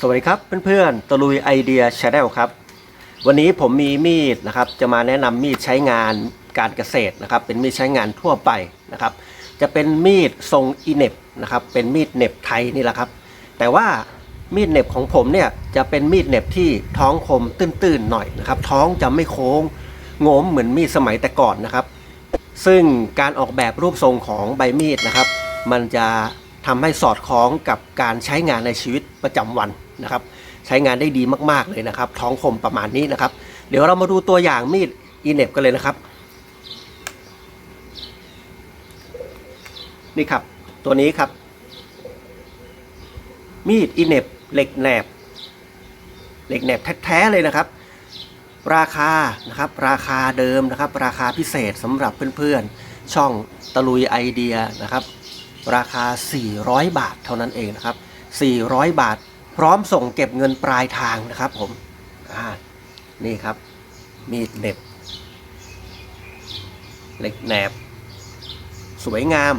สวัสดีครับเพื่อนๆตะลุยไอเดียชาแนลครับ วันนี้ผมมีมีดนะครับ จะมาแนะนำมีดใช้งานการเกษตรนะครับ เป็นมีดใช้งานทั่วไปนะครับ จะเป็นมีดทรงอีเน็บนะครับ เป็นมีดเน็บไทยนี่แหละครับ แต่ว่ามีดเน็บของผมเนี่ยจะเป็นมีดเน็บที่ท้องคมตื้นๆหน่อยนะครับ ท้องจะไม่โค้งโงมเหมือนมีดสมัยแต่ก่อนนะครับ ซึ่งการออกแบบรูปทรงของใบมีดนะครับ มันจะทำให้สอดคล้องกับการใช้งานในชีวิตประจำวัน นะครับใช้งานได้ดีมากๆเลยนะครับ ท้องคมประมาณนี้นะครับ เดี๋ยวเรามาดูตัวอย่างมีดอีเน็บกันเลยนะครับ นี่ครับ ตัวนี้ครับ มีดอีเน็บเหล็กแหนบเหล็กแหนบแท้ๆเลยนะครับ ราคานะครับ ราคาเดิมนะครับ ราคาพิเศษสำหรับเพื่อนๆ ช่องตะลุยไอเดียนะครับ ราคา 400 บาทเท่านั้นเองนะครับ 400 บาท พร้อมส่งเก็บเงินปลายทางนะครับผมนี่ครับ มีดเหน็บเหล็กแหนบ สวยงาม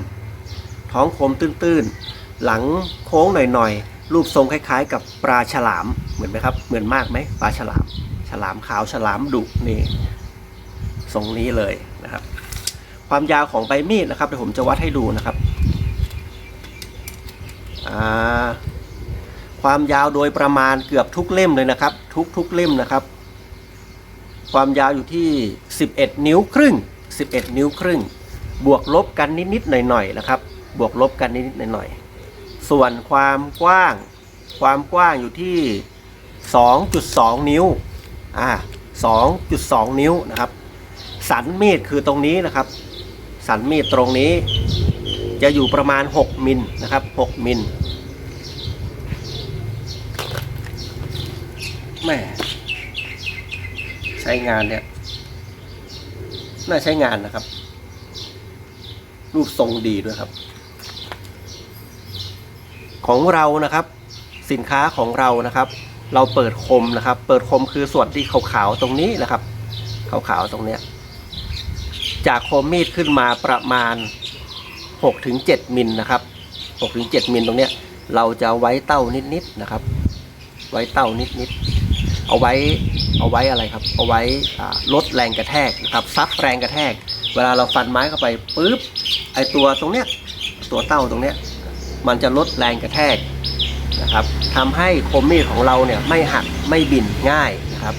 ท้องคมตื้นๆ หลังโค้งหน่อยๆ รูปทรงคล้ายๆ กับปลาฉลามเหมือนไหมครับ เหมือนมากไหมปลาฉลาม ฉลามขาวฉลามดุนี่ทรงนี้เลยนะครับ ความยาวของใบมีดนะครับเดี๋ยวผมจะวัดให้ดูนะครับอ่า ความยาวโดยประมาณเกือบทุกเล่มเลยนะครับ ทุกทุกเล่มนะครับ ความยาวอยู่ที่ 11 นิ้วครึ่ง 11 นิ้วครึ่ง บวกลบกันนิดๆหน่อยๆนะครับ บวกลบกันนิดๆหน่อยๆส่วนความกว้าง ความกว้างอยู่ที่ 2.2 นิ้วอ่า2.2 นิ้วนะครับ สันมีดคือตรงนี้นะครับ สันมีดตรงนี้ จะอยู่ประมาณ 6 มิลนะครับ 6 มิล แม่ใช้งานเนี่ย น่าใช้งานนะครับ รูปทรงดีด้วยครับ ของเรานะครับ สินค้าของเรานะครับ เราเปิดคมนะครับ เปิดคมคือส่วนที่ขาวๆตรงนี้นะครับขาวๆตรงเนี้ย จากคมมีดขึ้นมาประมาณ6-7มิลนะครับ6-7มิลตรงเนี้ย เราจะไว้เต้านิดๆนะครับ ไว้เต้านิดๆ เอาไว้เอาไว้อะไรครับ เอาไว้ลดแรงกระแทกนะครับซับแรงกระแทก เวลาเราฟันไม้เข้าไปปุ๊บไอตัวตรงเนี้ยตัวเต้าตรงเนี้ยมันจะลดแรงกระแทกนะครับทำให้คมมีดของเราเนี่ยไม่หักไม่บินง่ายนะครับ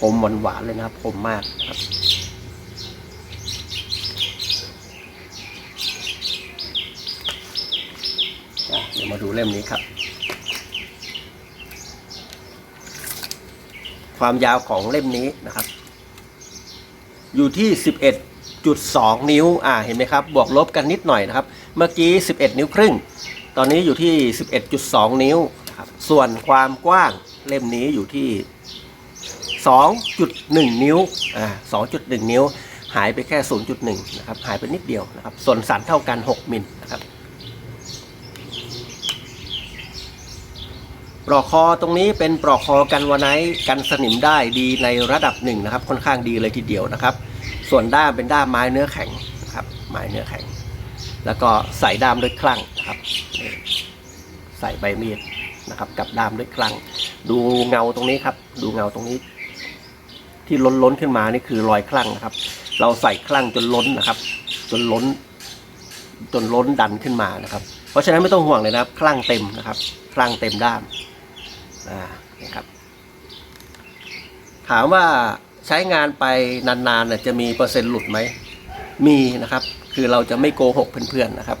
คมหวานๆเลยนะครับคมมากครับเดี๋ยวมาดูเล่มนี้ครับ ความยาวของเล่มนี้นะครับ อยู่ที่ 11.2 นิ้วอ่าเห็นไหมครับ บวกลบกันนิดหน่อยนะครับ เมื่อกี้ 11 นิ้วครึ่ง ตอนนี้อยู่ที่ 11.2 นิ้วนะครับส่วนความกว้างเล่มนี้อยู่ที่ 2.1 นิ้วอ่า2.1 นิ้ว หายไปแค่ 0.1 นะครับ หายไปนิดเดียวนะครับ ส่วนสันเท่ากัน 6 มิลนะครับ ปลอกคอตรงนี้เป็นปลอกคอกันวาไนกันสนิมได้ดีในระดับหนึ่งนะครับ ค่อนข้างดีเลยทีเดียวนะครับ ส่วนด้ามเป็นด้ามไม้เนื้อแข็งนะครับ ไม้เนื้อแข็ง แล้วก็ใส่ด้ามด้วยคลั่งนะครับใส่ใบมีดนะครับ กับด้ามด้วยคลั่ง ดูเงาตรงนี้ครับ ดูเงาตรงนี้ ที่ล้นล้นขึ้นมานี่คือรอยคลั่งนะครับ เราใส่คลั่งจนล้นนะครับ จนล้น จนล้นดันขึ้นมานะครับ เพราะฉะนั้นไม่ต้องห่วงเลยนะครับ คลั่งเต็มนะครับ คลั่งเต็มด้าม นี่ครับ ถามว่าใช้งานไปนานๆเนี่ยจะมีเปอร์เซ็นต์หลุดไหม มีนะครับ คือเราจะไม่โกหกเพื่อนๆนะครับ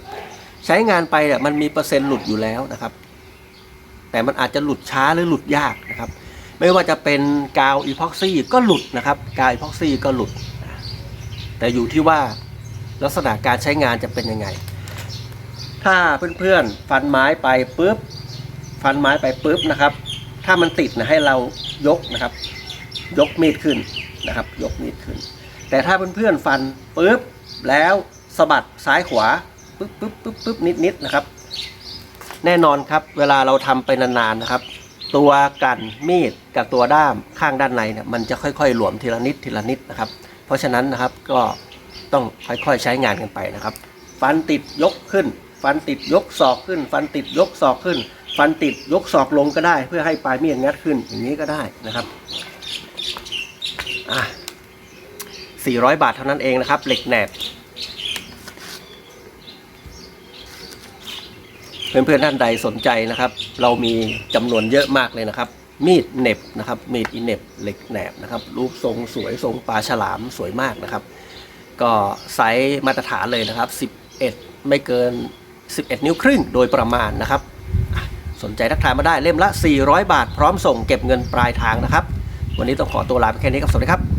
ใช้งานไปเนี่ยมันมีเปอร์เซ็นต์หลุดอยู่แล้วนะครับ แต่มันอาจจะหลุดช้าหรือหลุดยากนะครับ ไม่ว่าจะเป็นกาวอีพ็อกซี่ก็หลุดนะครับ กาวอีพ็อกซี่ก็หลุด แต่อยู่ที่ว่าลักษณะการใช้งานจะเป็นยังไง ถ้าเพื่อนๆฟันไม้ไปปุ๊บ ฟันไม้ไปปุ๊บนะครับ ถ้ามันติดนะให้เรายกนะครับ ยกมีดขึ้นนะครับ ยกมีดขึ้น แต่ถ้าเพื่อนๆฟันปุ๊บแล้วสะบัดซ้ายขวาปุ๊บปุ๊บปุ๊บปุ๊บนิดนิดๆนะครับ แน่นอนครับ เวลาเราทำไปนานๆนะครับ ตัวกันมีดกับตัวด้ามข้างด้านในเนี่ยมันจะค่อยๆหลวมทีละนิดทีละนิดนะครับ เพราะฉะนั้นนะครับก็ต้องค่อยๆใช้งานกันไปนะครับ ฟันติดยกขึ้น ฟัฟันติดยกศอกขึ้น ฟันติดยกศอกขึ้น ฟันติดยกศอกลงก็ได้ เพื่อให้ปลายมีดงัดขึ้นอย่างนี้ก็ได้นะครับอะ400 บาทเท่านั้นเองนะครับ เหล็กแหนบ เพื่อนๆท่านใดสนใจนะครับ เรามีจำนวนเยอะมากเลยนะครับ มีดเหน็บนะครับ มีดอิเหน็บเหล็กแหนบนะครับ รูปทรงสวยทรงปลาฉลามสวยมากนะครับ ก็ไซส์มาตรฐานเลยนะครับ 11 ไม่เกิน 11 นิ้วครึ่งโดยประมาณนะครับ สนใจทักทายมาได้เล่มละ 400 บาท พร้อมส่งเก็บเงินปลายทางนะครับ วันนี้ต้องขอตัวลาไปแค่นี้ครับ สวัสดีครับ